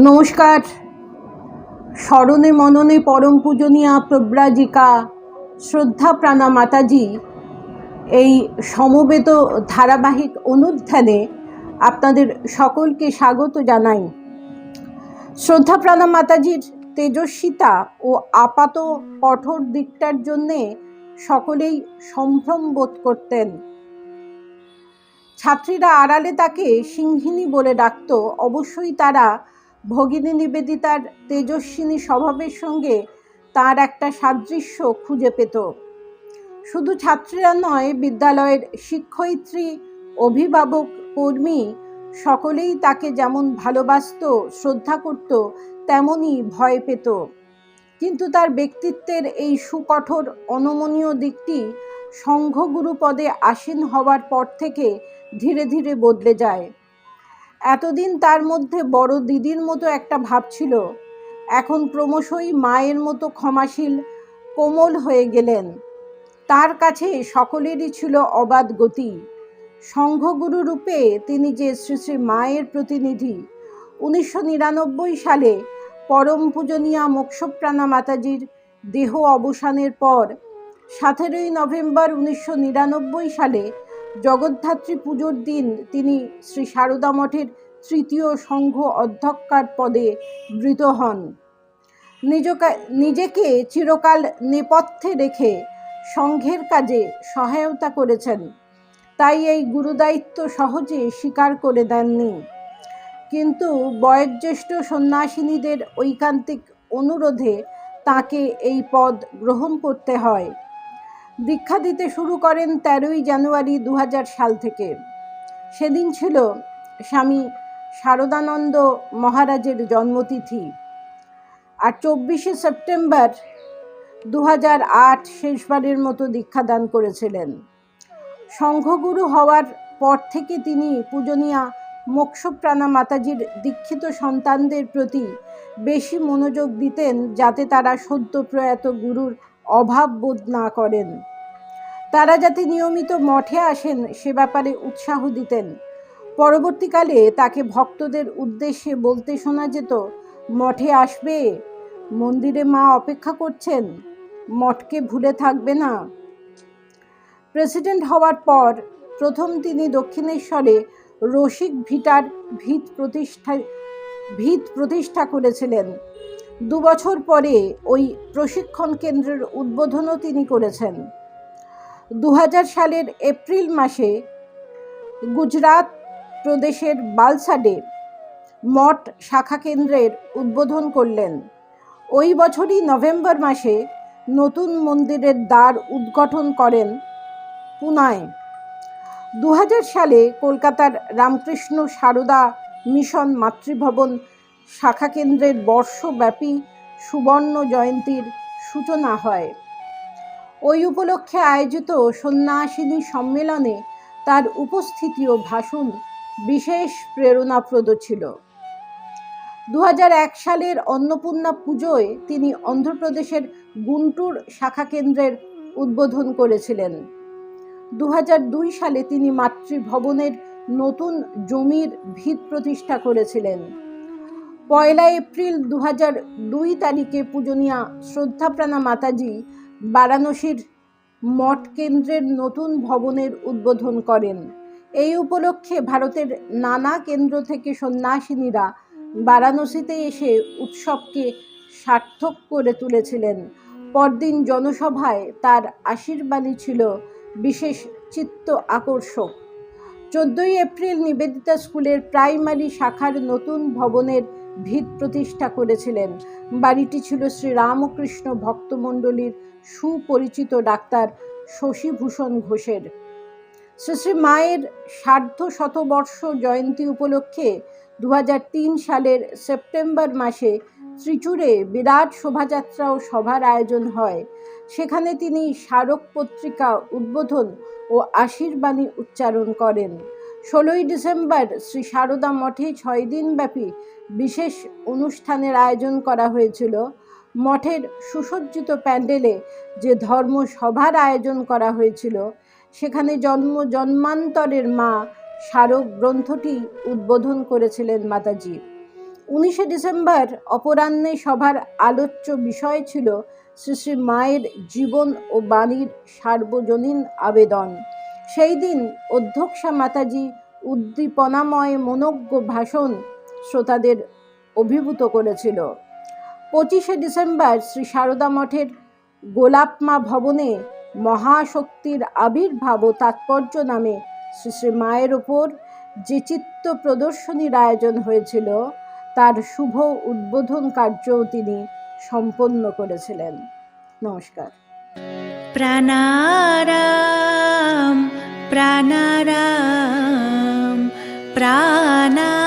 নমস্কার। স্মরণে মননে পরম পূজনীয়া প্রব্রাজিকা, শ্রদ্ধা প্রাণা মাতাজি, এই সমবেত ধারাবাহিক অনুধ্যানে আপনাদের সকলকে স্বাগত জানাই। শ্রদ্ধা প্রাণা মাতাজির তেজস্বিতা ও আপাত কঠোর দিকটার জন্যে সকলেই সম্ভ্রম বোধ করতেন। ছাত্রীরা আড়ালে তাকে সিংহিনী বলে ডাকত, অবশ্যই তারা ভগিনী নিবেদিতার তেজস্বিনী স্বভাবের সঙ্গে তার একটা সাদৃশ্য খুঁজে পেত। শুধু ছাত্রীরা নয়, বিদ্যালয়ের শিক্ষয়িত্রী, অভিভাবক, কর্মী সকলেই তাকে যেমন ভালোবাসত, শ্রদ্ধা করত, তেমনই ভয় পেত। কিন্তু তার ব্যক্তিত্বের এই সুকঠোর অনমনীয় দিকটি সংঘগুরু পদে আসীন হওয়ার পর থেকে ধীরে ধীরে বদলে যায়। এতদিন তার মধ্যে বড় দিদির মতো একটা ভাব ছিল। এখন ক্রমশই মায়ের মতো ক্ষমাশীল, কোমল হয়ে গেলেন। তার কাছে সকলেরই ছিল অবাধ গতি। সংঘগুরু রূপে তিনি যে শ্রী শ্রী মায়ের প্রতিনিধি, উনিশশো নিরানব্বই সালে পরম পূজনীয়া মোক্ষপ্রাণা মাতাজির দেহ অবসানের পর সতেরোই নভেম্বর উনিশশো নিরানব্বই সালে জগদ্ধাত্রী পুজোর দিন তিনি শ্রী সারদা মঠের তৃতীয় সংঘ অধ্যক্ষার পদে বৃত হন। নিজকা- চিরকাল নেপথ্যে রেখে সংঘের কাজে সহায়তা করেছেন। তাই এই গুরুদায়িত্ব সহজে স্বীকার করে দেননি। কিন্তু বয়োজ্যেষ্ঠ সন্ন্যাসিনীদের ঐকান্তিক অনুরোধে তাকে এই পদ গ্রহণ করতে হয়। দীক্ষা দিতে শুরু করেন তেরোই জানুয়ারি দু হাজার সাল থেকে। সেদিন ছিল স্বামী শারদানন্দ মহারাজের জন্মতিথি। আর চব্বিশে সেপ্টেম্বর দু হাজার আট শেষবারের মতো দীক্ষাদান করেছিলেন। সংঘগুরু হওয়ার পর থেকে তিনি পূজনীয়া মোক্ষপ্রাণা মাতাজির দীক্ষিত সন্তানদের প্রতি বেশি মনোযোগ দিতেন যাতে তারা সদ্য প্রয়াত গুরুর অভাব বোধ না করেন। তারা যাতে নিয়মিত মঠে আসেন সে ব্যাপারে উৎসাহ দিতেন। পরবর্তীকালে তাকে ভক্তদের উদ্দেশ্যে বলতে শোনা যেত, মঠে আসবে, মন্দিরে মা অপেক্ষা করছেন, মঠকে ভুলে থাকবে না। প্রেসিডেন্ট হওয়ার পর প্রথম তিনি দক্ষিণেশ্বরে রসিক ভিটার ভিত প্রতিষ্ঠা ভিত প্রতিষ্ঠা করেছিলেন। দু বছর পরে ওই প্রশিক্ষণ কেন্দ্রের উদ্বোধনও তিনি করেছেন। দু হাজার সালের এপ্রিল মাসে গুজরাট প্রদেশের বালসাডে মঠ শাখা কেন্দ্রের উদ্বোধন করলেন। ওই বছরই নভেম্বর মাসে নতুন মন্দিরের দ্বার উদ্ঘাটন করেন পুনায়। দু হাজার সালে কলকাতার রামকৃষ্ণ সারদা মিশন মাতৃভবন শাখা কেন্দ্রের বর্ষব্যাপী সুবর্ণ জয়ন্তীর সূচনা হয়। ওই উপলক্ষে আয়োজিত সন্ন্যাসিনী সম্মেলনে তার উপস্থিতি ও ভাষণ বিশেষ প্রেরণাপ্রদ ছিল। দু হাজার এক সালের অন্নপূর্ণা পুজোয় তিনি অন্ধ্রপ্রদেশের গুন্টুর শাখা কেন্দ্রের উদ্বোধন করেছিলেন। দু হাজার দুই সালে তিনি মাতৃভবনের নতুন জমির ভিত প্রতিষ্ঠা করেছিলেন। পয়লা এপ্রিল দু দুই তারিখে পূজনীয়া শ্রদ্ধাপ্রাণা মাতাজি বারাণসীর মঠ কেন্দ্রের নতুন ভবনের উদ্বোধন করেন। এই উপলক্ষে ভারতের নানা কেন্দ্র থেকে সন্ন্যাসিনীরা বারাণসীতে এসে উৎসবকে সার্থক করে তুলেছিলেন। পরদিন জনসভায় তার আশীর্বাণী ছিল বিশেষ চিত্ত আকর্ষক। চোদ্দই এপ্রিল নিবেদিতা স্কুলের প্রাইমারি শাখার নতুন ভবনের ভিত প্রতিষ্ঠা করেছিলেন। বাড়িটি ছিল শ্রী রামকৃষ্ণ ভক্তমণ্ডলীর সুপরিচিত ডাক্তার শশীভূষণ ঘোষের। শ্রী মায়ের সার্ধ শতবর্ষ জয়ন্তী উপলক্ষে দু হাজার তিন সালের সেপ্টেম্বর মাসে ত্রিচুরে বিরাট শোভাযাত্রা ও সভার আয়োজন হয়। সেখানে তিনি স্মারক পত্রিকা উদ্বোধন ও আশীর্বাণী উচ্চারণ করেন। ষোলোই ডিসেম্বর শ্রী সারদা মঠে ছয় দিনব্যাপী বিশেষ অনুষ্ঠানের আয়োজন করা হয়েছিল। মঠের সুসজ্জিত প্যান্ডেলে যে ধর্ম সভার আয়োজন করা হয়েছিল সেখানে জন্ম, জন্মান্তরের মা স্মারক গ্রন্থটি উদ্বোধন করেছিলেন মাতাজি। উনিশে ডিসেম্বর অপরাহ্নে সভার আলোচ্য বিষয় ছিল শ্রী শ্রী মায়ের জীবন ও বাণীর সার্বজনীন আবেদন। সেই দিন অধ্যক্ষা মাতাজি উদ্দীপনাময় মনজ্ঞ ভাষণ শ্রোতাদের অভিভূত করেছিল। পঁচিশে ডিসেম্বর শ্রী সারদা মঠের গোলাপমা ভবনে মহাশক্তির আবির্ভাব ও তাৎপর্য নামে শ্রী শ্রী মায়ের ওপর যে চিত্ত প্রদর্শনীর আয়োজন হয়েছিল, তার শুভ উদ্বোধন কার্যও তিনি সম্পন্ন করেছিলেন। নমস্কার। প্রাণারাম প্রাণারাম প্রাণারাম।